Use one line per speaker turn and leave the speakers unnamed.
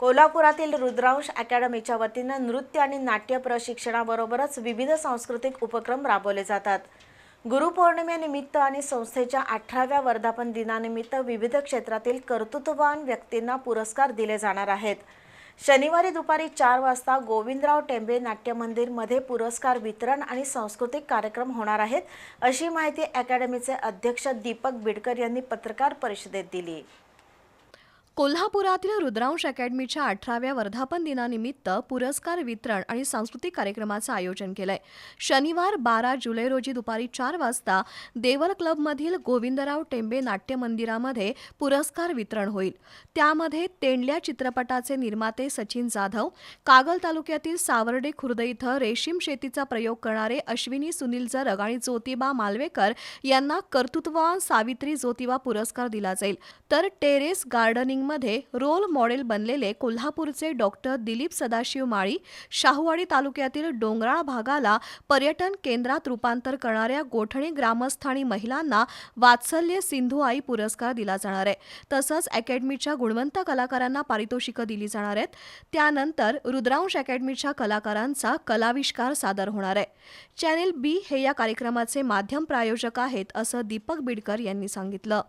कोल्हापुरातील रुद्रांश अकॅडमीच्या वतीनं नृत्य आणि नाट्य प्रशिक्षणाबरोबरच विविध सांस्कृतिक उपक्रम राबवले जातात. गुरुपौर्णिमेनिमित्त आणि संस्थेच्या अठराव्या वर्धापन दिनानिमित्त विविध क्षेत्रातील कर्तृत्ववान व्यक्तींना पुरस्कार दिले जाणार आहेत. शनिवारी दुपारी चार वाजता गोविंदराव टेंबे नाट्य मंदिरमध्ये पुरस्कार वितरण आणि सांस्कृतिक कार्यक्रम होणार आहेत अशी माहिती अकॅडमीचे अध्यक्ष दीपक बिडकर यांनी पत्रकार परिषदेत दिली.
कोल्हापुरातील रुद्रांश अकॅडमीच्या अठराव्या वर्धापन दिनानिमित्त पुरस्कार वितरण आणि सांस्कृतिक कार्यक्रमाचं आयोजन केलंय. शनिवार बारा जुलै रोजी दुपारी चार वाजता देवल क्लबमधील गोविंदराव टेंबे नाट्य मंदिरामध्ये पुरस्कार वितरण होईल. त्यामध्ये तेंडल्या चित्रपटाचे निर्माते सचिन जाधव कागल तालुक्यातील सावर्डे खुर्द इथं रेशीम शेतीचा प्रयोग करणारे अश्विनी सुनील जरग आणि ज्योतिबा मालवेकर यांना कर्तृत्ववान सावित्री ज्योतिबा पुरस्कार दिला जाईल. तर टेरेस गार्डनिंग गार्डनिंगमध्ये रोल मॉडेल बनलेले कोल्हापूरचे डॉक्टर दिलीप सदाशिव माळी शाहूवाडी तालुक्यातील डोंगराळ भागाला पर्यटन केंद्रात रूपांतर करणाऱ्या गोठणी ग्रामस्थ आणि महिलांना वात्सल्य सिंधू आई पुरस्कार दिला जाणार आहे. तसंच अकॅडमीच्या गुणवंत कलाकारांना पारितोषिकं दिली जाणार आहेत. त्यानंतर रुद्रांश अकॅडमीच्या कलाकारांचा कलाविष्कार सादर होणार आहे. चॅनेल बी हे या कार्यक्रमाचे माध्यम प्रायोजक आहेत असं दीपक बिडकर यांनी सांगितलं.